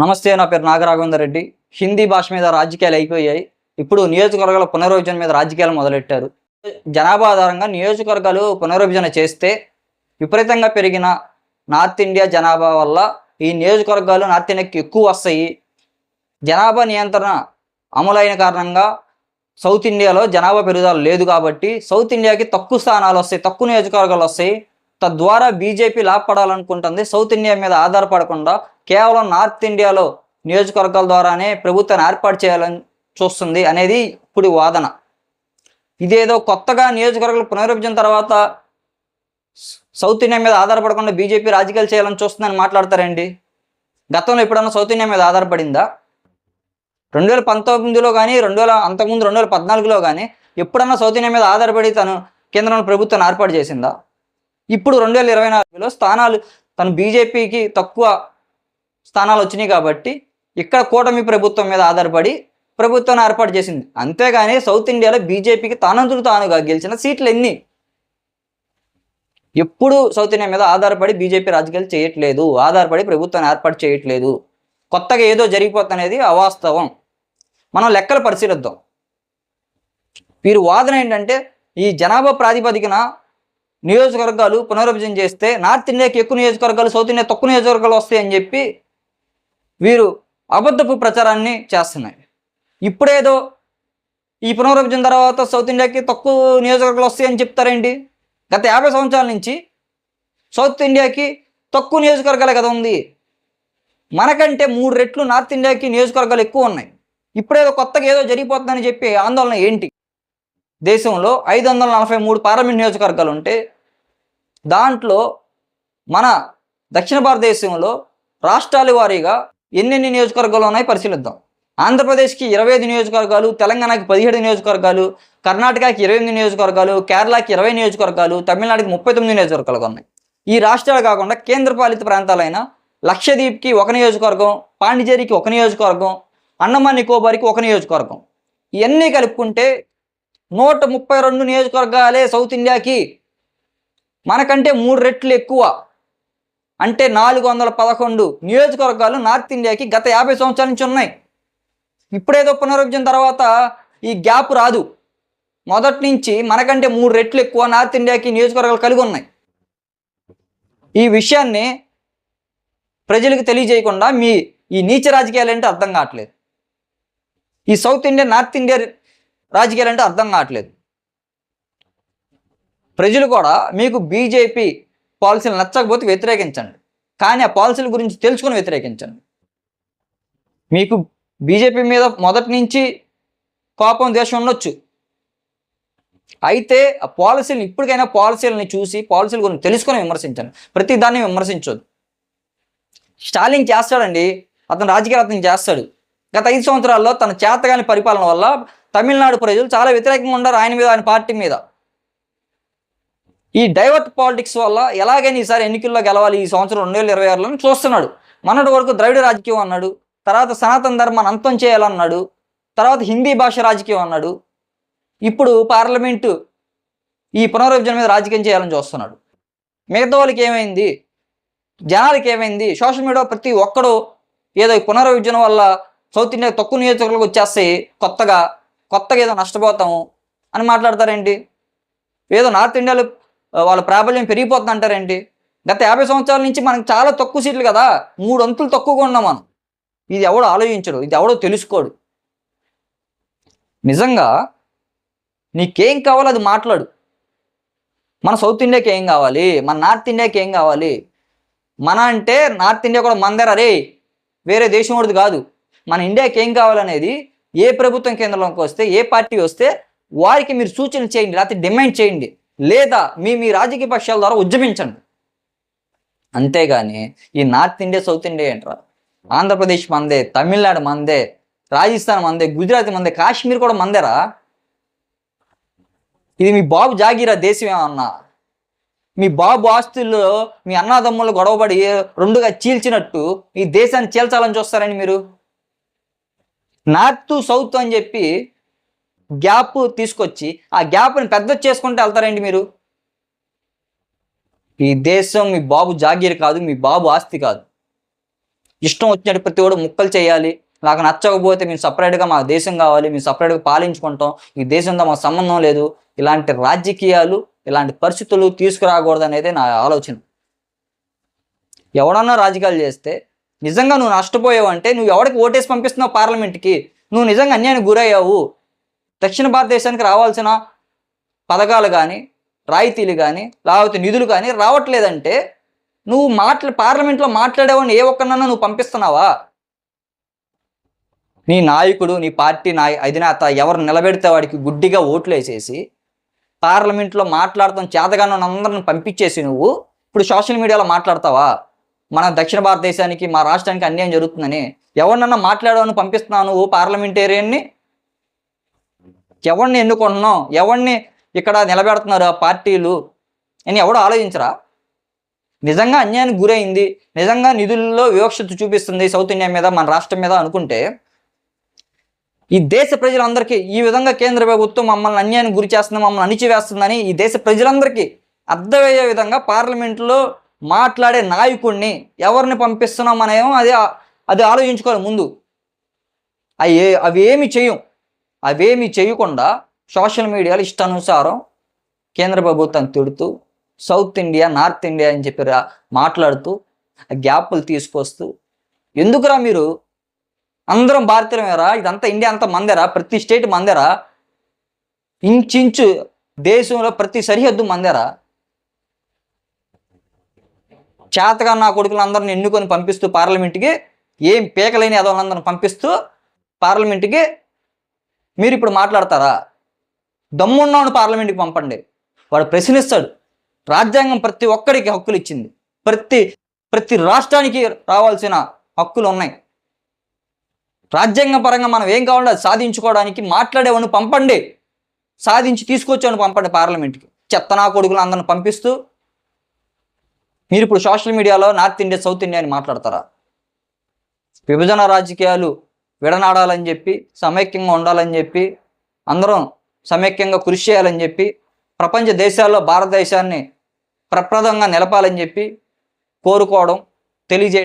నమస్తే నా పేరు నాగరాఘవేందర్ రెడ్డి. హిందీ భాష మీద రాజకీయాలు అయిపోయాయి. ఇప్పుడు నియోజకవర్గాల పునర్విభజన మీద రాజకీయాలు మొదలెట్టారు. జనాభా ఆధారంగా నియోజకవర్గాలు పునర్విభజన చేస్తే విపరీతంగా పెరిగిన నార్త్ ఇండియా జనాభా వల్ల ఈ నియోజకవర్గాలు నార్త్ ఇండియాకి ఎక్కువ వస్తాయి. జనాభా నియంత్రణ అమలైన కారణంగా సౌత్ ఇండియాలో జనాభా పెరుగుదల లేదు కాబట్టి సౌత్ ఇండియాకి తక్కువ స్థానాలు వస్తాయి తక్కువ నియోజకవర్గాలు వస్తాయి. తద్వారా బీజేపీ లాభపడాలనుకుంటుంది. సౌత్ ఇండియా మీద ఆధారపడకుండా కేవలం నార్త్ ఇండియాలో నియోజకవర్గాల ద్వారానే ప్రభుత్వాన్ని ఏర్పాటు చేయాలని చూస్తుంది అనేది ఇప్పుడు వాదన. ఇదేదో కొత్తగా నియోజకవర్గాలు పునర్విభజన తర్వాత సౌత్ ఇండియా మీద ఆధారపడకుండా బీజేపీ రాజకీయాలు చేయాలని చూస్తుందని మాట్లాడతారండి. గతంలో ఎప్పుడన్నా సౌత్ ఇండియా మీద ఆధారపడిందా? రెండు వేల పంతొమ్మిదిలో కానీ రెండు వేల అంతకుముందు రెండు వేల పద్నాలుగులో కానీ ఎప్పుడన్నా సౌత్ ఇండియా మీద ఆధారపడి తను కేంద్రంలో ప్రభుత్వాన్ని ఏర్పాటు చేసిందా? ఇప్పుడు రెండు వేల ఇరవై నాలుగులో స్థానాలు తను బీజేపీకి తక్కువ స్థానాలు వచ్చినాయి కాబట్టి ఇక్కడ కూటమి ప్రభుత్వం మీద ఆధారపడి ప్రభుత్వాన్ని ఏర్పాటు చేసింది. అంతేగాని సౌత్ ఇండియాలో బీజేపీకి తానంతులు తానుగా గెలిచిన సీట్లు ఎన్ని ఎప్పుడు సౌత్ ఇండియా మీద ఆధారపడి బీజేపీ రాజకీయాలు చేయట్లేదు. ఆధారపడి ప్రభుత్వాన్ని ఏర్పాటు చేయట్లేదు. కొత్తగా ఏదో జరిగిపోతున్నది అవాస్తవం. మనం లెక్కలు పరిశీలిద్దాం. వీరు వాదన ఏంటంటే ఈ జనాభా ప్రాతిపదికన నియోజకవర్గాలు పునర్విభజన చేస్తే నార్త్ ఇండియాకి ఎక్కువ నియోజకవర్గాలు సౌత్ ఇండియా తక్కువ నియోజకవర్గాలు వస్తాయని చెప్పి అబద్ధపు ప్రచారాన్ని చేస్తున్నాయి. ఇప్పుడేదో ఈ పునర్విభజన తర్వాత సౌత్ ఇండియాకి తక్కువ నియోజకవర్గాలు వస్తాయని చెప్తారేంటి? గత యాభై సంవత్సరాల నుంచి సౌత్ ఇండియాకి తక్కువ నియోజకవర్గాలే కదా ఉంది. మనకంటే మూడు రెట్లు నార్త్ ఇండియాకి నియోజకవర్గాలు ఎక్కువ ఉన్నాయి. ఇప్పుడేదో కొత్తగా ఏదో జరిగిపోతుందని చెప్పి ఆందోళన ఏంటి? దేశంలో ఐదు వందల నలభై మూడు పార్లమెంట్ నియోజకవర్గాలు ఉంటే దాంట్లో మన దక్షిణ భారతదేశంలో రాష్ట్రాల వారీగా ఎన్నెన్ని నియోజకవర్గాలు ఉన్నాయి పరిశీలిద్దాం. ఆంధ్రప్రదేశ్కి ఇరవై ఐదు నియోజకవర్గాలు తెలంగాణకి పదిహేడు నియోజకవర్గాలు కర్ణాటకకి ఇరవై ఎనిమిది నియోజకవర్గాలు కేరళకి ఇరవై నియోజకవర్గాలు తమిళనాడుకి ముప్పై తొమ్మిది నియోజకవర్గాలు ఉన్నాయి. ఈ రాష్ట్రాలు కాకుండా కేంద్రపాలిత ప్రాంతాలైన లక్షద్వీప్కి ఒక నియోజకవర్గం పాండిచేరికి ఒక నియోజకవర్గం అండమాన్ నికోబార్కి ఒక నియోజకవర్గం. ఇవన్నీ కలుపుకుంటే నూట ముప్పై రెండు నియోజకవర్గాలే సౌత్ ఇండియాకి మనకంటే మూడు రెట్లు ఎక్కువ. అంటే నాలుగు వందల పదకొండు నియోజకవర్గాలు నార్త్ ఇండియాకి గత యాభై సంవత్సరాల నుంచి ఉన్నాయి. ఇప్పుడేదో పునరుద్ధరణ తర్వాత ఈ గ్యాప్ రాదు. మొదటి నుంచి మనకంటే మూడు రెట్లు ఎక్కువ నార్త్ ఇండియాకి నియోజకవర్గాలు కలిగి ఉన్నాయి. ఈ విషయాన్ని ప్రజలకు తెలియజేయకుండా మీ ఈ నీచ రాజకీయాలు అంటే అర్థం కావట్లేదు. ఈ సౌత్ ఇండియా నార్త్ ఇండియా రాజకీయాలు అంటే అర్థం కావట్లేదు. ప్రజలు కూడా మీకు బీజేపీ పాలసీలు నచ్చకపోతే వ్యతిరేకించండి. కానీ ఆ పాలసీల గురించి తెలుసుకుని వ్యతిరేకించండి. మీకు బీజేపీ మీద మొదటి నుంచి కోపం దేశం ఉండొచ్చు. అయితే ఆ పాలసీలు ఇప్పటికైనా పాలసీలని చూసి పాలసీల గురించి తెలుసుకొని విమర్శించండి. ప్రతి దాన్ని విమర్శించొద్దు. స్టాలిన్ చేస్తాడండి. అతను రాజకీయ అతను చేస్తాడు. గత ఐదు సంవత్సరాల్లో తన చేతగాని పరిపాలన వల్ల తమిళనాడు ప్రజలు చాలా వ్యతిరేకంగా ఉన్నారు ఆయన మీద ఆయన పార్టీ మీద. ఈ డైవర్ట్ పాలిటిక్స్ వల్ల ఎలాగైనా ఈసారి ఎన్నికల్లో గెలవాలి ఈ సంవత్సరం రెండు వేల ఇరవై ఆరులో చూస్తున్నాడు. మొన్నటి వరకు ద్రవిడ రాజకీయం అన్నాడు తర్వాత సనాతన ధర్మాన్ని అంతం చేయాలన్నాడు తర్వాత హిందీ భాష రాజకీయం అన్నాడు. ఇప్పుడు పార్లమెంటు ఈ పునర్విభజన మీద రాజకీయం చేయాలని చూస్తున్నాడు. మిగతా వాళ్ళకి ఏమైంది? జనాలకి ఏమైంది? సోషల్ మీడియా ప్రతి ఒక్కడు ఏదో ఈ పునర్విభజన వల్ల సౌత్ ఇండియా తక్కువ నియోజకవర్గాలకు వచ్చేస్తాయి కొత్తగా కొత్తగా ఏదో నష్టపోతాము అని మాట్లాడతారేంటి? ఏదో నార్త్ ఇండియాలో వాళ్ళ ప్రాబల్యం పెరిగిపోతుంది అంటారేంటి గత యాభై సంవత్సరాల నుంచి మనకు చాలా తక్కువ సీట్లు కదా మూడు అంతులు తక్కువగా ఉన్నాం మనం. ఇది ఎవడో ఆలోచించడు ఇది ఎవడో తెలుసుకోడు. నిజంగా నీకేం కావాలో అది మాట్లాడు. మన సౌత్ ఇండియాకి ఏం కావాలి? మన నార్త్ ఇండియాకి ఏం కావాలి? మన అంటే నార్త్ ఇండియా కూడా మందర రే వేరే దేశం వాడిది కాదు. మన ఇండియాకి ఏం కావాలనేది ఏ ప్రభుత్వం కేంద్రంలోకి వస్తే ఏ పార్టీ వస్తే వారికి మీరు సూచన చేయండి లేకపోతే డిమాండ్ చేయండి. లేదా మీ మీ రాజకీయ పక్షాల ద్వారా ఉద్యమించండి అంతేగాని ఈ నార్త్ ఇండియా సౌత్ ఇండియా ఏంట్రా? ఆంధ్రప్రదేశ్ మందే తమిళనాడు మందే రాజస్థాన్ మందే గుజరాత్ మందే కాశ్మీర్ కూడా మందేరా? ఇది మీ బాబు జాగీరా దేశం ఏమన్నా? మీ బాబు ఆస్తుల్లో మీ అన్నదమ్ములు గొడవపడి రెండుగా చీల్చినట్టు ఈ దేశాన్ని చీల్చాలని చూస్తారని మీరు. నార్త్ సౌత్ అని చెప్పి గ్యాప్ తీసుకొచ్చి ఆ గ్యాప్ని పెద్ద చేసుకుంటూ వెళ్తారండి మీరు? ఈ దేశం మీ బాబు జాగీర్ కాదు మీ బాబు ఆస్తి కాదు. ఇష్టం వచ్చినట్టు ప్రతి ఒక్కడు ముక్కలు చేయాలి. నాకు నచ్చకపోతే మేము సపరేట్గా మా దేశం కావాలి మేము సపరేట్గా పాలించుకుంటాం. ఈ దేశంతో మాకు సంబంధం లేదు. ఇలాంటి రాజకీయాలు ఇలాంటి పరిస్థితులు తీసుకురాకూడదు అనేది నా ఆలోచన. ఎవడన్నా రాజకీయాలు చేస్తే నిజంగా నువ్వు నష్టపోయావు అంటే నువ్వు ఎవరికి ఓటేసి పంపిస్తున్నావు పార్లమెంట్కి? నువ్వు నిజంగా అన్యాయానికి గురయ్యావు. దక్షిణ భారతదేశానికి రావాల్సిన పథకాలు కానీ రాయితీలు కానీ లేకపోతే నిధులు కానీ రావట్లేదంటే నువ్వు మాట్లా పార్లమెంట్లో మాట్లాడేవాడిని ఏ ఒక్కనన్నా నువ్వు పంపిస్తున్నావా? నీ నాయకుడు నీ పార్టీ నాయ అధినేత ఎవరు నిలబెడితే వాడికి గుడ్డిగా ఓట్లు వేసేసి పార్లమెంట్లో మాట్లాడతాం చేతగానో అందరిని పంపించేసి నువ్వు ఇప్పుడు సోషల్ మీడియాలో మాట్లాడతావా? మన దక్షిణ భారతదేశానికి మా రాష్ట్రానికి అన్యాయం జరుగుతుందని ఎవరినన్నా మాట్లాడవని పంపిస్తున్నావు నువ్వు పార్లమెంటేరియన్ని? ఎవరిని ఎన్నుకుంటున్నాం ఎవరిని ఇక్కడ నిలబెడుతున్నారు ఆ పార్టీలు? అని ఎవడు ఆలోచించరా? నిజంగా అన్యాయానికి గురైంది నిజంగా నిధుల్లో వివక్షత చూపిస్తుంది సౌత్ ఇండియా మీద మన రాష్ట్రం మీద అనుకుంటే ఈ దేశ ప్రజలందరికీ ఈ విధంగా కేంద్ర ప్రభుత్వం మమ్మల్ని అన్యాయానికి గురి చేస్తుంది మమ్మల్ని అణిచివేస్తుందని ఈ దేశ ప్రజలందరికీ అర్థమయ్యే విధంగా పార్లమెంట్లో మాట్లాడే నాయకుడిని ఎవరిని పంపిస్తున్నాం అనేమో అది అది ఆలోచించుకోవాలి ముందు. అవి ఏ- అవి ఏమి చేయం? అవేమి చేయకుండా సోషల్ మీడియాలో ఇష్టానుసారం కేంద్ర ప్రభుత్వం తిడుతూ సౌత్ ఇండియా నార్త్ ఇండియా అని చెప్పి మాట్లాడుతూ ఆ గ్యాప్లు తీసుకొస్తూ ఎందుకురా మీరు? అందరం భారతీయులమేరా? ఇదంతా ఇండియా అంతా మందేరా? ప్రతి స్టేట్ మందేరా? ఇంచు దేశంలో ప్రతి సరిహద్దు మందేరా? చేతగా నా కొడుకులందరిని ఎన్నుకొని పంపిస్తూ పార్లమెంట్కి ఏం పీకలేని ఎదవలందరిని పంపిస్తూ పార్లమెంట్కి మీరు ఇప్పుడు మాట్లాడతారా? దమ్మున్నాను పార్లమెంట్కి పంపండి. వాడు ప్రశ్నిస్తాడు. రాజ్యాంగం ప్రతి ఒక్కరికి హక్కులు ఇచ్చింది. ప్రతి ప్రతి రాష్ట్రానికి రావాల్సిన హక్కులు ఉన్నాయి. రాజ్యాంగ పరంగా మనం ఏం కావాలో అది సాధించుకోవడానికి మాట్లాడేవాడిని పంపండి. సాధించి తీసుకొచ్చేవాడిని పంపండి పార్లమెంట్కి. చెత్త నా కొడుకులు అందరిని పంపిస్తూ మీరు ఇప్పుడు సోషల్ మీడియాలో నార్త్ ఇండియా సౌత్ ఇండియా అని మాట్లాడతారా? విభజన రాజకీయాలు విడనాడాలని చెప్పి సమైక్యంగా ఉండాలని చెప్పి అందరం సమైక్యంగా కృషి చేయాలని చెప్పి ప్రపంచ దేశాల్లో భారతదేశాన్ని ప్రప్రదంగా నిలపాలని చెప్పి కోరుకోవడం తెలియజేయడం